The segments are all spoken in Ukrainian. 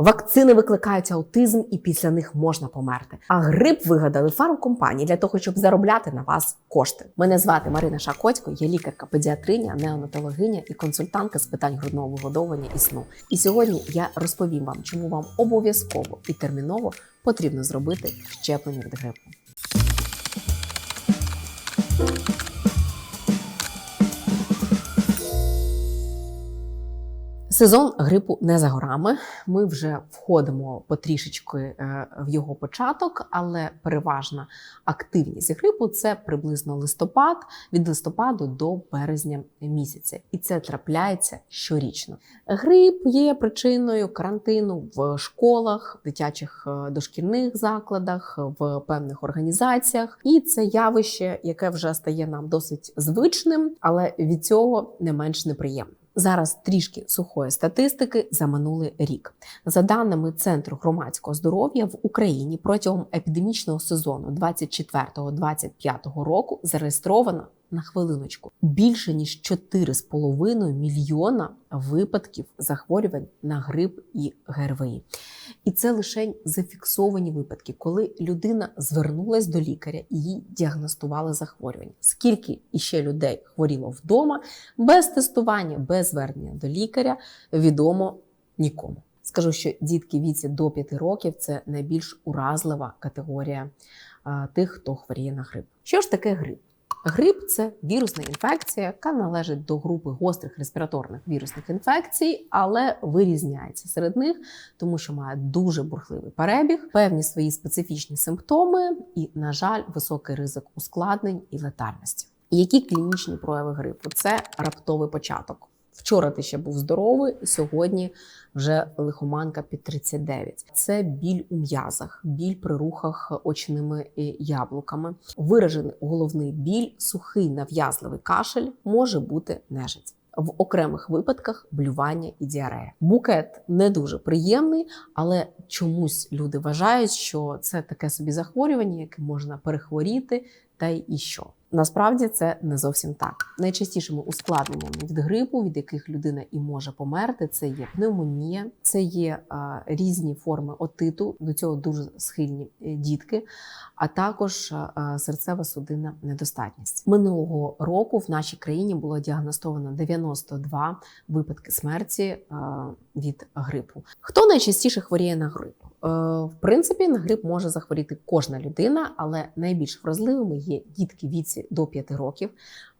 Вакцини викликають аутизм, і після них можна померти. А грип вигадали фармкомпанії для того, щоб заробляти на вас кошти. Мене звати Марина Шакоцько, я лікарка педіатриня, неонатологиня і консультантка з питань грудного вигодовування і сну. І сьогодні я розповім вам, чому вам обов'язково і терміново потрібно зробити щеплення від грипу. Сезон грипу не за горами. Ми вже входимо потрішечки е, в його початок, але переважна активність грипу це приблизно листопад, від листопаду до березня місяця, і це трапляється щорічно. Грип є причиною карантину в школах, дитячих е, дошкільних закладах, в певних організаціях, і це явище, яке вже стає нам досить звичним, але від цього не менш неприємно. Зараз трішки сухої статистики за минулий рік. За даними Центру громадського здоров'я в Україні протягом епідемічного сезону 24-25 року зареєстровано на хвилиночку більше ніж 4,5 мільйона випадків захворювань на грип і ГРВІ. І це лише зафіксовані випадки, коли людина звернулась до лікаря і їй діагностували захворювання. Скільки іще людей хворіло вдома без тестування, без звернення до лікаря, відомо нікому. Скажу, що дітки віці до 5 років це найбільш уразлива категорія а, тих, хто хворіє на грип. Що ж таке грип? Грип це вірусна інфекція, яка належить до групи гострих респіраторних вірусних інфекцій, але вирізняється серед них, тому що має дуже бурхливий перебіг, певні свої специфічні симптоми і, на жаль, високий ризик ускладнень і летальності. Які клінічні прояви грипу? Це раптовий початок. Вчора ти ще був здоровий, сьогодні вже лихоманка під 39. Це біль у м'язах, біль при рухах очними яблуками, виражений головний біль, сухий нав'язливий кашель може бути нежить. В окремих випадках блювання і діарея. Букет не дуже приємний, але чомусь люди вважають, що це таке собі захворювання, яке можна перехворіти, та й що. Насправді це не зовсім так. Найчастішими ускладненнями від грипу, від яких людина і може померти, це є пневмонія, це є а, різні форми отиту. До цього дуже схильні е, дітки, а також серцева судинна недостатність. Минулого року в нашій країні було діагностовано 92 випадки смерті а, від грипу. Хто найчастіше хворіє на грип? Е, в принципі, на грип може захворіти кожна людина, але найбільш вразливими є дітки віці до 5 років,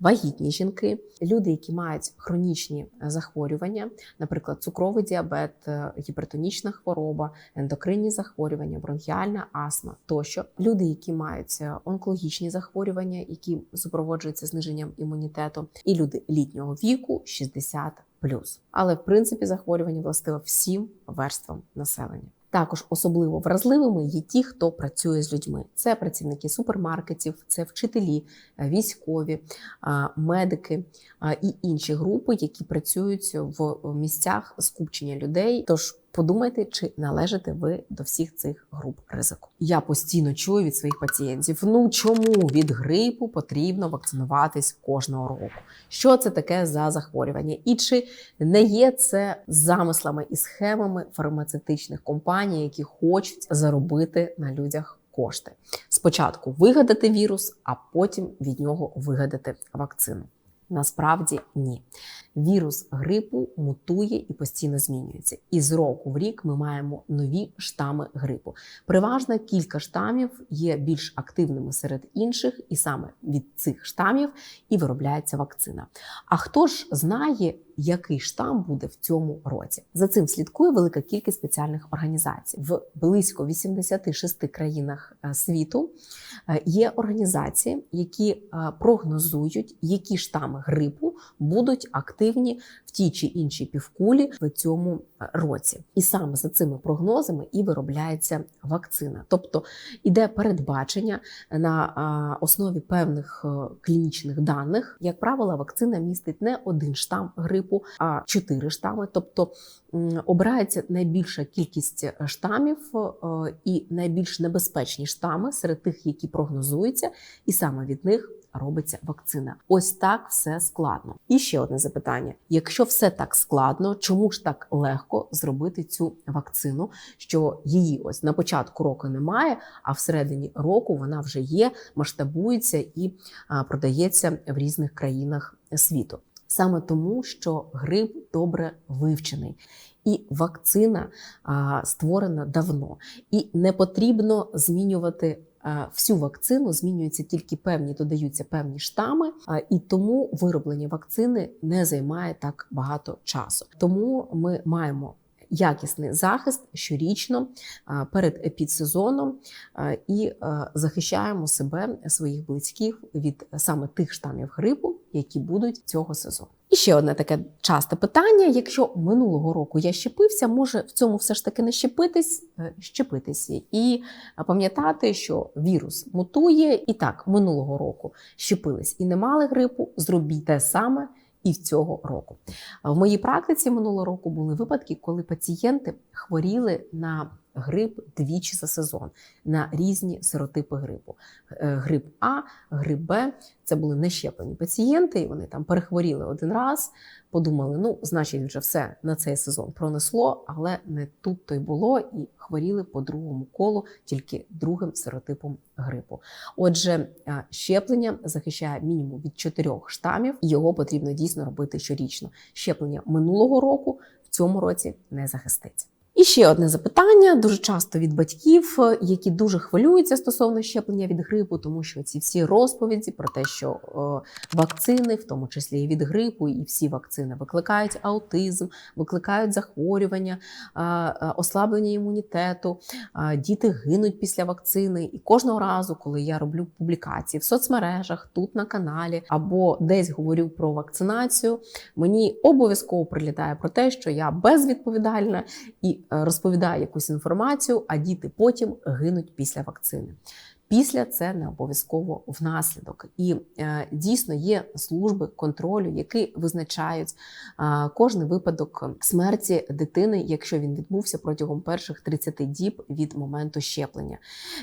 вагітні жінки, люди, які мають хронічні захворювання, наприклад, цукровий діабет, е, гіпертонічна хвороба, ендокринні захворювання, бронхіальна астма тощо, люди, які мають е, онкологічні захворювання, які супроводжуються зниженням імунітету, і люди літнього віку 60+. Але в принципі захворювання властиве всім верствам населення. Також особливо вразливими є ті, хто працює з людьми. Це працівники супермаркетів, це вчителі, е, військові, медики і інші групи, які працюють в місцях скупчення людей. Тож Подумайте, чи належите ви до всіх цих груп ризику. Я постійно чую від своїх пацієнтів: ну чому від грипу потрібно вакцинуватись кожного року? Що це таке за захворювання? І чи не є це замислами і схемами фармацевтичних компаній, які хочуть заробити на людях? Кошти спочатку вигадати вірус, а потім від нього вигадати вакцину. Насправді ні. Вірус грипу мутує і постійно змінюється. І з року в рік ми маємо нові штами грипу. Переважна кілька штамів є більш активними серед інших, і саме від цих штамів і виробляється вакцина. А хто ж знає, який штам буде в цьому році? За цим слідкує велика кількість спеціальних організацій в близько 86 країнах е, світу. Е, є організації, які е, прогнозують, які штами грипу будуть активні в тій чи іншій півкулі в цьому е, році. І саме за цими прогнозами і виробляється вакцина. Тобто іде передбачення на основі певних клінічних даних. Як правило, вакцина містить не один штам грипу, а чотири штами. Тобто обирається найбільша кількість е, штамів е, і найбільш небезпечні штами серед тих, які прогнозуються, і саме від них робиться вакцина. Ось так все складно. І ще одне запитання: якщо все так складно, чому ж так легко зробити цю вакцину? Що її ось на початку року немає, а всередині року вона вже є, масштабується і продається в різних країнах світу. Саме тому, що грип добре вивчений. І вакцина а, створена давно, і не потрібно змінювати всю вакцину. Змінюються тільки певні, додаються певні штами, і тому вироблення вакцини не займає так багато часу. Тому ми маємо якісний захист щорічно перед епідсезоном а, і захищаємо себе, своїх близьких від саме тих штамів грипу, які будуть цього сезону. І ще одне таке часте питання: якщо минулого року я щепився, може в цьому все ж таки не щепитись, Е, щепитися і пам'ятати, що вірус мутує, і так минулого року щепились і не мали грипу, зробіть те саме. І цього року. В моїй практиці минулого року були випадки, коли пацієнти хворіли на грип двічі за сезон на різні серотипи грипу. Е, Грип А, грип Б. Це були нещеплені пацієнти, і вони там перехворіли один раз, подумали, ну, значить, вже все на цей сезон пронесло, але не тут то й було, і хворіли по другому колу, тільки другим серотипом грипу. Отже, е, щеплення захищає мінімум від чотирьох штамів, і його потрібно дійсно робити щорічно. Щеплення минулого року в цьому році не захистить. І ще одне запитання дуже часто від батьків, е, які дуже хвилюються стосовно щеплення від грипу, тому що ці всі розповіді про те, що е, вакцини, в тому числі і від грипу, і всі вакцини викликають аутизм, викликають захворювання, е, ослаблення імунітету, діти гинуть після вакцини. І кожного разу, коли я роблю публікації в соцмережах, тут на каналі або десь говорю про вакцинацію, мені обов'язково прилітає про те, що я безвідповідальна і е, розповідаю якусь інформацію, а діти потім гинуть після вакцини. Після це не обов'язково внаслідок. І е, дійсно є служби контролю, які визначають кожний випадок смерті дитини, якщо він відбувся протягом перших 30 діб від моменту щеплення.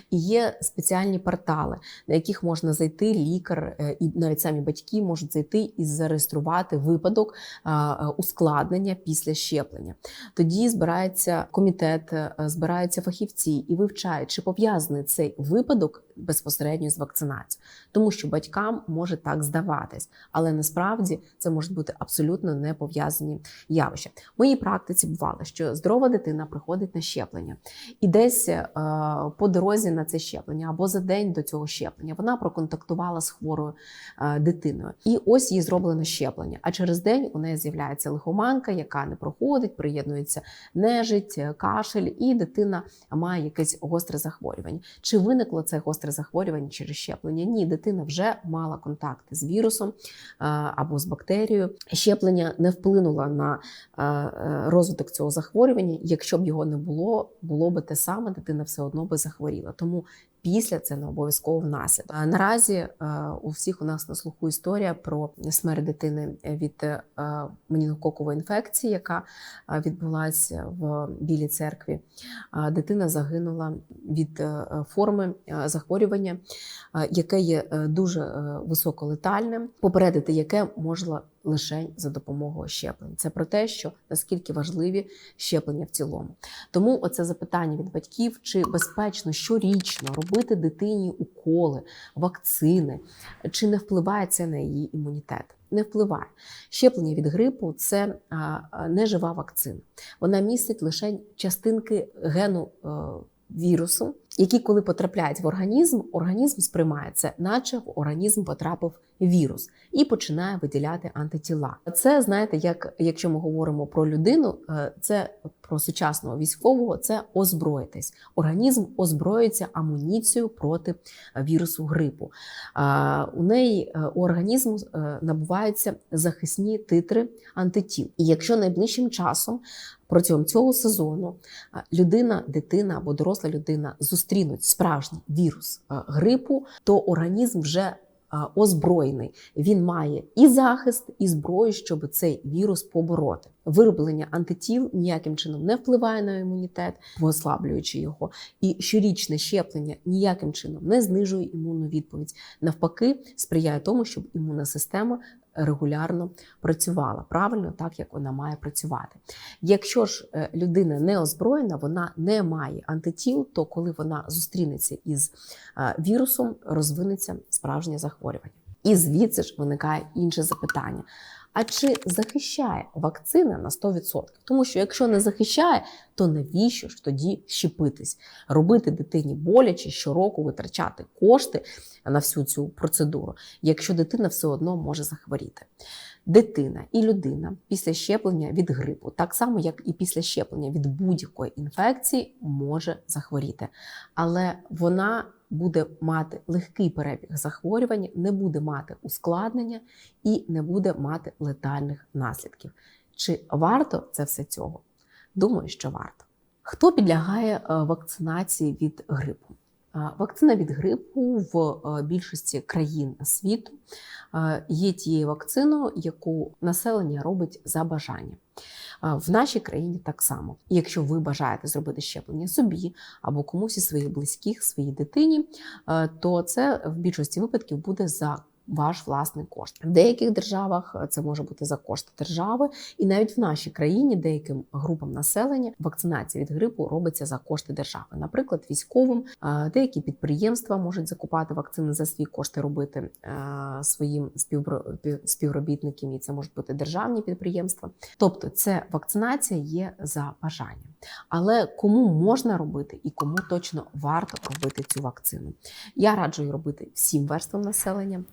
І є спеціальні портали, на яких можна зайти лікар, е, і навіть самі батьки можуть зайти і зареєструвати випадок е, ускладнення після щеплення. Тоді збирається комітет, збираються фахівці і вивчають, чи пов'язаний цей випадок безпосередньо з вакцинацією, тому що батькам може так здаватись, але насправді це можуть бути абсолютно не пов'язані явища. В моїй практиці бувало, що здорова дитина приходить на щеплення, і десь е, по дорозі на це щеплення або за день до цього щеплення вона проконтактувала з хворою е, дитиною, і ось їй зроблено щеплення. А через день у неї з'являється лихоманка, яка не проходить, приєднується нежить, кашель, і дитина має якесь гостре захворювання. Чи виникло це гостре захворювання через щеплення? Ні, дитина вже мала контакти з вірусом е, або з бактерією. Щеплення не вплинуло на е, е, розвиток цього захворювання. Якщо б його не було, було би те саме, дитина все одно би захворіла. Тому після це не обов'язково внаслідок. А Наразі е, у всіх у нас на слуху історія про смерть дитини від е, менінгококової інфекції, яка е, відбулася в Білій церкві. Дитина загинула від форми захворювання, яке є дуже високолетальним, попередити яке можна лише за допомогою щеплень. Це про те, що наскільки важливі щеплення в цілому. Тому оце запитання від батьків, чи безпечно щорічно робити дитині уколи, вакцини, чи не впливає це на її імунітет? Не впливає. Щеплення від грипу це не жива вакцина. Вона містить лише частинки гену е, вірусу, які, коли потрапляють в організм, організм сприймає це, наче в організм потрапив вірус, і починає виділяти антитіла. Це знаєте, як якщо ми говоримо про людину, е, це про сучасного військового, це озброїтись. Організм озброюється амуніцією проти вірусу грипу. У неї е, у організму е, набуваються захисні титри антитіл. І якщо найближчим часом протягом цього сезону людина, дитина або доросла людина зустрінуть справжній вірус грипу, то організм вже озброєний. Він має і захист, і зброю, щоб цей вірус побороти. Вироблення антитіл ніяким чином не впливає на імунітет, послаблюючи його. І щорічне щеплення ніяким чином не знижує імунну відповідь. Навпаки, сприяє тому, щоб імунна система регулярно працювала правильно, так як вона має працювати. Якщо ж е, людина не озброєна, вона не має антитіл, то коли вона зустрінеться із е, вірусом, розвинеться справжнє захворювання. І звідси ж виникає інше запитання. А чи захищає вакцина на 100%? Тому що якщо не захищає, то навіщо ж тоді щепитись, робити дитині боляче щороку витрачати кошти на всю цю процедуру, якщо дитина все одно може захворіти? Дитина і людина після щеплення від грипу, так само як і після щеплення від будь-якої інфекції, може захворіти, але вона буде мати легкий перебіг захворювання, не буде мати ускладнення і не буде мати летальних наслідків. Чи варто це все цього? Думаю, що варто. Хто підлягає е, вакцинації від грипу? Вакцина від грипу в більшості країн світу є тією вакциною, яку населення робить за бажанням. В нашій країні так само. Якщо ви бажаєте зробити щеплення собі або комусь із своїх близьких, своїй дитині, то це в більшості випадків буде за ваш власний кошт. В деяких державах е, це може бути за кошти держави, і навіть в нашій країні деяким групам населення вакцинація від грипу робиться за кошти держави. Наприклад, військовим е, деякі підприємства можуть закупати вакцини за свої кошти, робити е, своїм співробітникам, і це можуть бути державні підприємства. Тобто, це вакцинація є за бажанням. Але кому можна робити і кому точно варто робити цю вакцину? Я раджу її робити всім верствам населення,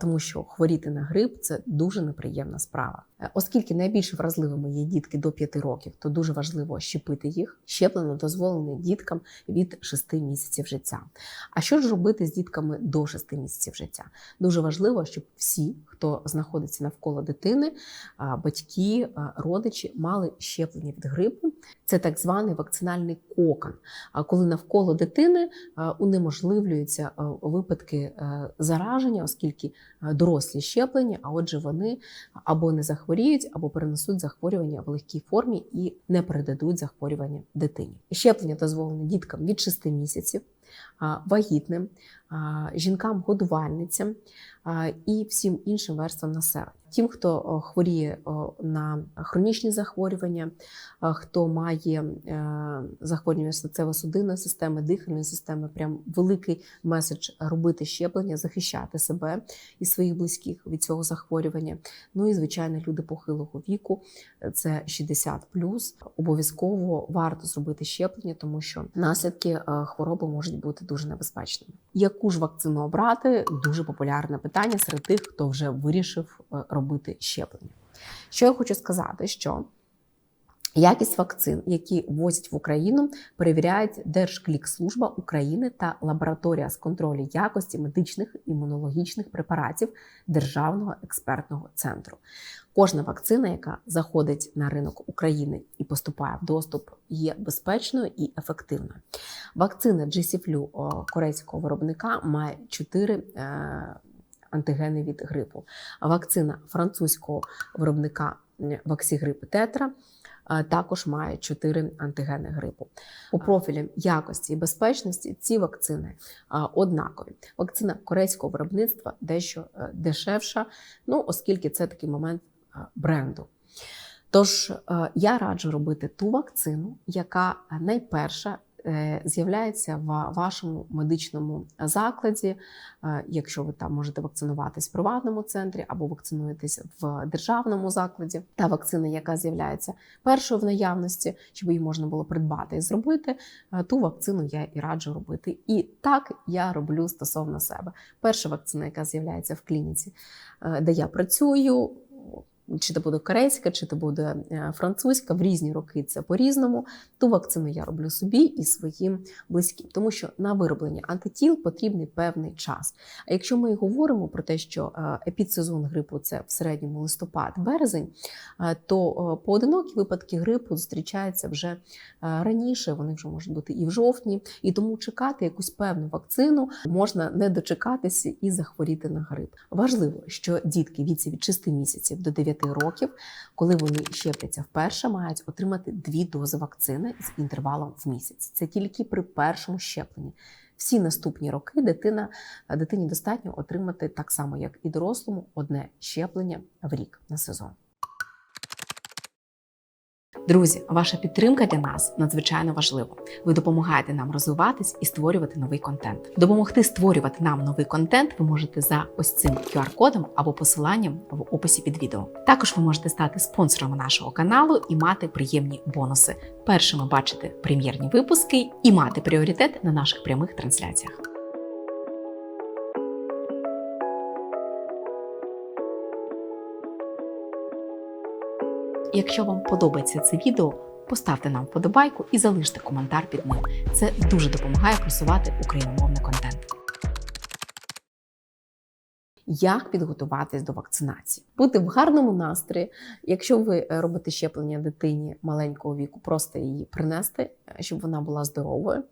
тому що хворіти на грип це дуже неприємна справа. Е, Оскільки найбільш вразливими є дітки до 5 років, то дуже важливо щепити їх. Щеплено дозволене діткам від 6 місяців життя. А що ж робити з дітками до 6 місяців життя? Дуже важливо, щоб всі, хто знаходиться навколо дитини, батьки, родичі, мали щеплення від грипу. Це так званий вакцинальний кокон. Коли навколо дитини унеможливлюються випадки е, зараження, оскільки а, дорослі щеплення, а отже, вони або не захворіють, або перенесуть захворювання в легкій формі і не передадуть захворювання дитині. Щеплення дозволено діткам від 6 місяців, вагітним, жінкам-годувальницям і всім іншим верствам населення. Тим, хто хворіє на хронічні захворювання, хто має е, захворювання серцево-судинної системи, дихальної системи, прям великий меседж робити щеплення, захищати себе і своїх близьких від цього захворювання. Ну і звичайно, люди похилого віку, це 60 Обов'язково варто зробити щеплення, тому що наслідки е, хвороби можуть бути дуже небезпечними. Яку ж вакцину обрати? Дуже популярне питання серед тих, хто вже вирішив е, робити щеплення. Що я хочу сказати, що Якість вакцин, які ввозять в Україну, перевіряють Держклікслужба України та лабораторія з контролю якості медичних імунологічних препаратів Державного експертного центру. Кожна вакцина, яка заходить на ринок України і поступає в доступ, є безпечною і ефективною. Вакцина GC-Flu корейського виробника має 4 е, антигени від грипу. А вакцина французького виробника Ваксігрип Тетра е, також має 4 антигени грипу. По профілям якості і безпечності ці вакцини е, однакові. Вакцина корейського виробництва дещо е, дешевша, ну оскільки це такий момент бренду. Тож я раджу робити ту вакцину, яка найперша з'являється в вашому медичному закладі, е, якщо ви там можете вакцинуватись в приватному центрі або вакцинуєтесь в державному закладі. Та вакцина, яка з'являється першою в наявності, щоб її можна було придбати і зробити, е, ту вакцину я і раджу робити. І так я роблю стосовно себе. Перша вакцина, яка з'являється в клініці, е, де я працюю. Чи то буде корейська, чи то буде е, французька. В різні роки це по-різному. Ту вакцину я роблю собі і своїм близьким, тому що на вироблення антитіл потрібний певний час. А якщо ми говоримо про те, що е, епідсезон грипу це в середньому листопад-березень, е, то поодинокі випадки грипу зустрічаються вже раніше. Вони вже можуть бути і в жовтні, і тому чекати якусь певну вакцину можна не дочекатися і захворіти на грип. Важливо, що дітки віці від 6 місяців до 9 років, коли вони щепляться вперше, мають отримати дві дози вакцини з інтервалом в місяць. Це тільки при першому щепленні. Всі наступні роки дитина, дитині достатньо отримати так само, як і дорослому, одне щеплення в рік на сезон. Друзі, ваша підтримка для нас надзвичайно важлива. Ви допомагаєте нам розвиватись і створювати новий контент. Допомогти створювати нам новий контент ви можете за ось цим QR-кодом або посиланням в описі під відео. Також ви можете стати спонсором нашого каналу і мати приємні бонуси. Першими бачити прем'єрні випуски і мати пріоритет на наших прямих трансляціях. Якщо вам подобається це відео, поставте нам вподобайку і залиште коментар під ним. Це дуже допомагає просувати україномовний контент. Як підготуватись до вакцинації? Бути в гарному настрої. Якщо ви робите щеплення дитині маленького віку, просто її принести, щоб вона була здоровою,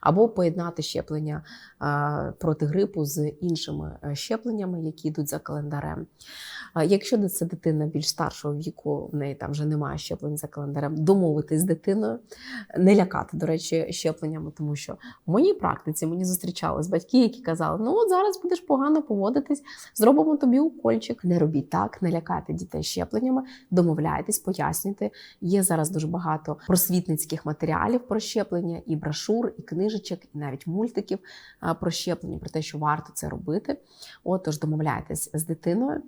або поєднати щеплення проти грипу з іншими е, щепленнями, які йдуть за календарем. Якщо це дитина більш старшого віку, в неї там вже немає щеплень за календарем, домовитись з дитиною, не лякати, до речі, щепленнями, тому що в моїй практиці мені зустрічались батьки, які казали: ну от зараз будеш погано поводитись, зробимо тобі укольчик. Не робіть так, не лякайте дітей щепленнями, домовляйтесь, пояснюйте. Є зараз дуже багато просвітницьких матеріалів про щеплення, і брошур, і книжечок, і навіть мультиків про щеплення, про те, що варто це робити. Отож, домовляйтесь з дитиною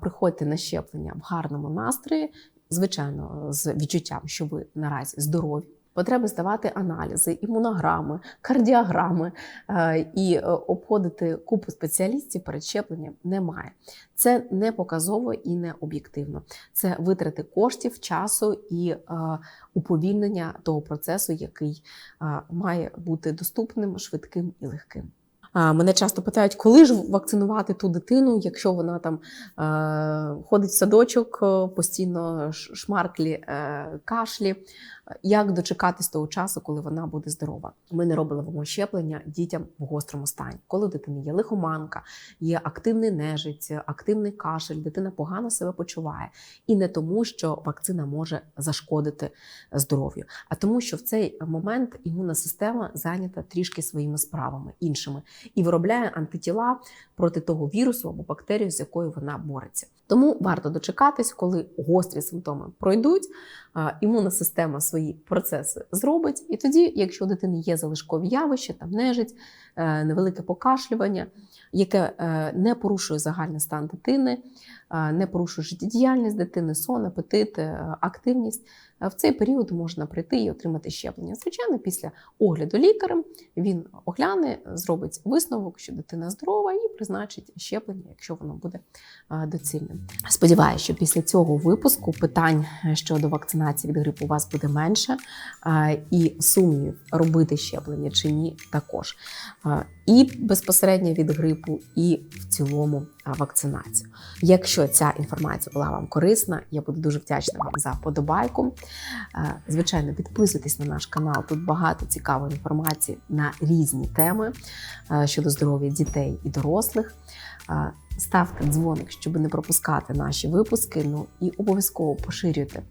приходьте на щеплення в гарному настрої, звичайно, з відчуттям, що ви наразі здорові. Потреби здавати аналізи, імунограми, кардіограми е, і е, обходити купу спеціалістів перед щепленням немає. Це не показово і не об'єктивно. Це витрати коштів, часу і е, уповільнення того процесу, який має бути доступним, швидким і легким. Мене часто питають, коли ж вакцинувати ту дитину, якщо вона там е, ходить в садочок, постійно шмарклі, е, кашлі як дочекатись того часу, коли вона буде здорова. Ми не робимо щеплення дітям в гострому стані. Коли у дитини є лихоманка, є активний нежить, активний кашель, дитина погано себе почуває. І не тому, що вакцина може зашкодити здоров'ю, а тому, що в цей момент імунна система зайнята трішки своїми справами іншими і виробляє антитіла проти того вірусу або бактерію, з якою вона бореться. Тому варто дочекатись, коли гострі симптоми пройдуть, імунна система свої процеси зробить. І тоді, якщо у дитини є залишкові явища, там нежить, е, невелике покашлювання, яке е, не порушує загальний стан дитини, е, не порушує життєдіяльність дитини, сон, апетит, активність, в цей період можна прийти і отримати щеплення. Звичайно, після огляду лікарем він огляне, зробить висновок, що дитина здорова, і призначить щеплення, якщо воно буде доцільним. Сподіваюся, що після цього випуску питань щодо вакцинації від грипу у вас буде менше, і сумнівів робити щеплення чи ні, також і безпосередньо від грипу, і в цілому вакцинацію. Якщо ця інформація була вам корисна, я буду дуже вдячна вам за подобайку. Звичайно, підписуйтесь на наш канал. Тут багато цікавої інформації на різні теми щодо здоров'я дітей і дорослих. Ставте дзвоник, щоб не пропускати наші випуски. Ну і обов'язково поширюйте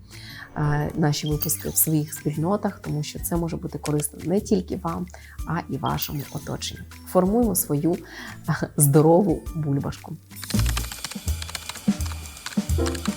наші випуски в своїх спільнотах, тому що це може бути корисно не тільки вам, а і вашому оточенню. Формуємо свою здорову бульбашку. Thank you.